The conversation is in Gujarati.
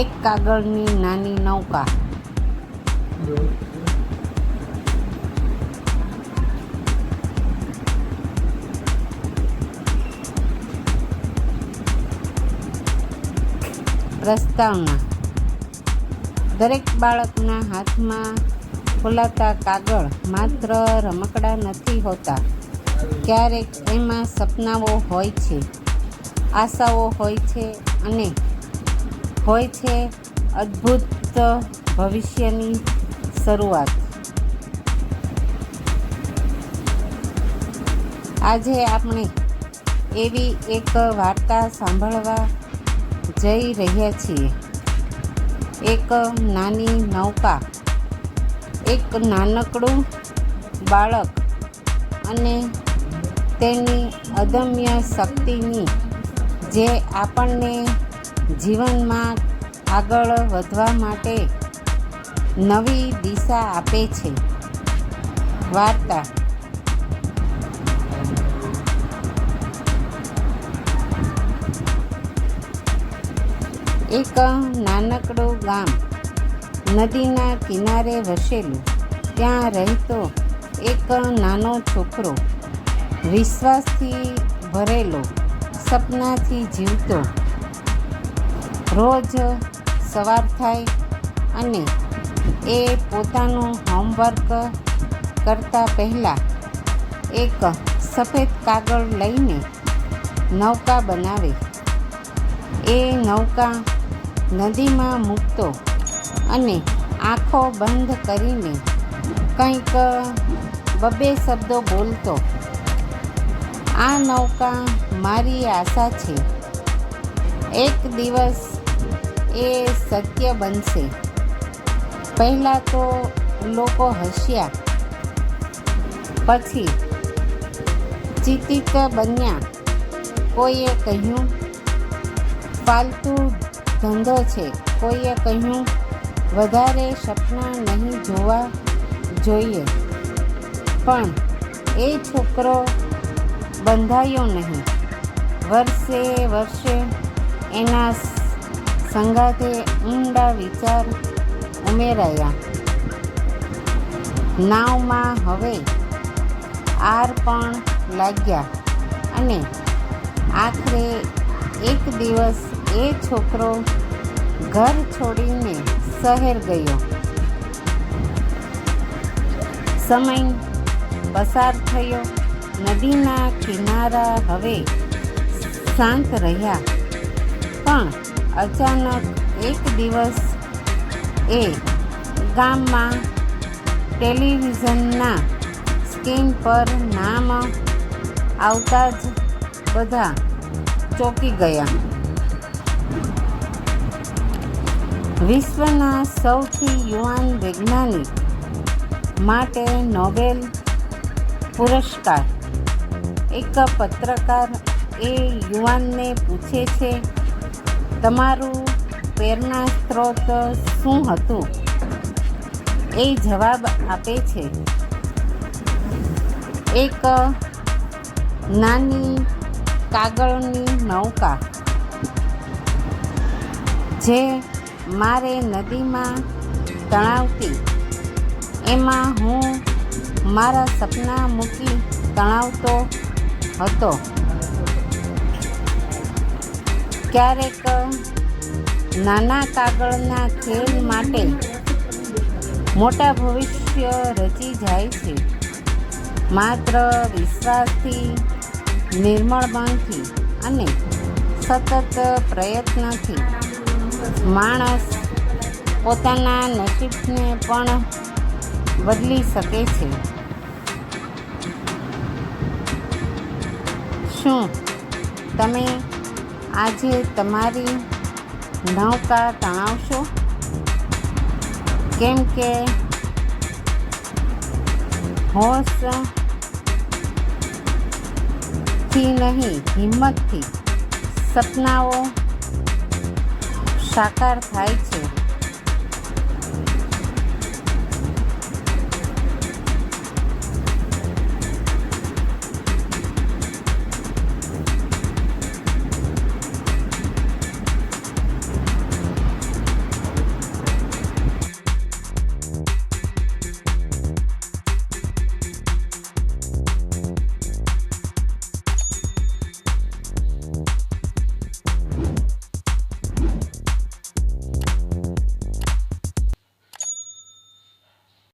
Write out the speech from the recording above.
એક કાગળની નાની નૌકા. પ્રસ્તાવના દરેક બાળકના હાથમાં ફૂલાતા કાગળ માત્ર રમકડા નથી હોતા. ક્યારેક એમાં સપનાઓ હોય છે, આશાઓ હોય છે અને હોય છે અદ્ભુત ભવિષ્યની શરૂઆત. આજે આપણે એવી એક વાર્તા સાંભળવા જઈ રહ્યા છીએ. એક નાની નૌકા, એક નાનકડું બાળક અને તેની અદમ્ય શક્તિની જે આપણને જીવનમાં આગળ વધવા માટે નવી દિશા આપે છે. વાર્તા. એક નાનકડું ગામ નદીના કિનારે વસેલું. ત્યાં રહેતો એક નાનો છોકરો વિશ્વાસથી ભરેલો, સપનાથી જીવતો. રોજ સવાર થાય અને એ પોતાનું હોમવર્ક કરતા પહેલાં એક સફેદ કાગળ લઈને નૌકા બનાવે. એ નૌકા નદીમાં મૂકતો અને આંખો બંધ કરીને કંઈક બબે શબ્દો બોલતો. આ નૌકા મારી આશા છે. એક દિવસ એ સત્ય બનશે પહેલાં તો લોકો હસ્યા પછી ચિતિત બન્યા કોઈએ કહ્યું ફાલતુ ધંધો છે કોઈએ કહ્યું વધારે સપના નહીં જોવા જોઈએ પણ એ છોકરો બંધાયો નહીં વર્ષે વર્ષે એના સંગાથે ઊંડા વિચાર ઉમેરાયા. નાવમાં હવે આર પણ લાગ્યા અને આખરે એક દિવસ એ છોકરો ઘર છોડીને શહેર ગયો. સમય પસાર થયો. નદીના કિનારા હવે શાંત રહ્યા. પણ અચાનક એક દિવસ એ ગામમાં ટેલિવિઝનના સ્ક્રીન પર નામ આવતા જ બધા ચોંકી ગયા. વિશ્વના સૌથી યુવાન વૈજ્ઞાનિક માટે નોબેલ પુરસ્કાર. એક પત્રકાર એ યુવાનને પૂછે છે તમારું પ્રેરણા સ્ત્રોત શું હતું? એ જવાબ આપે છે. એક નાની કાગળની નૌકા જે મારે નદીમાં તણાવતી. એમાં હું મારા સપના મૂકી તણાવતો હતો. ક્યારેક, નાના કાગળના ખેલ માટે મોટા ભવિષ્ય રચી જાય છે. માત્ર વિશ્વાસથી નિર્મળ મનથી અને સતત પ્રયત્નથી. માણસ પોતાના નસીબને પણ બદલી શકે છે. શું તમે આજે તમારી નૌકા તણાવશો? કેમ કે હોશથી નહીં હિંમતથી સપનાઓ સાકાર થાય છે.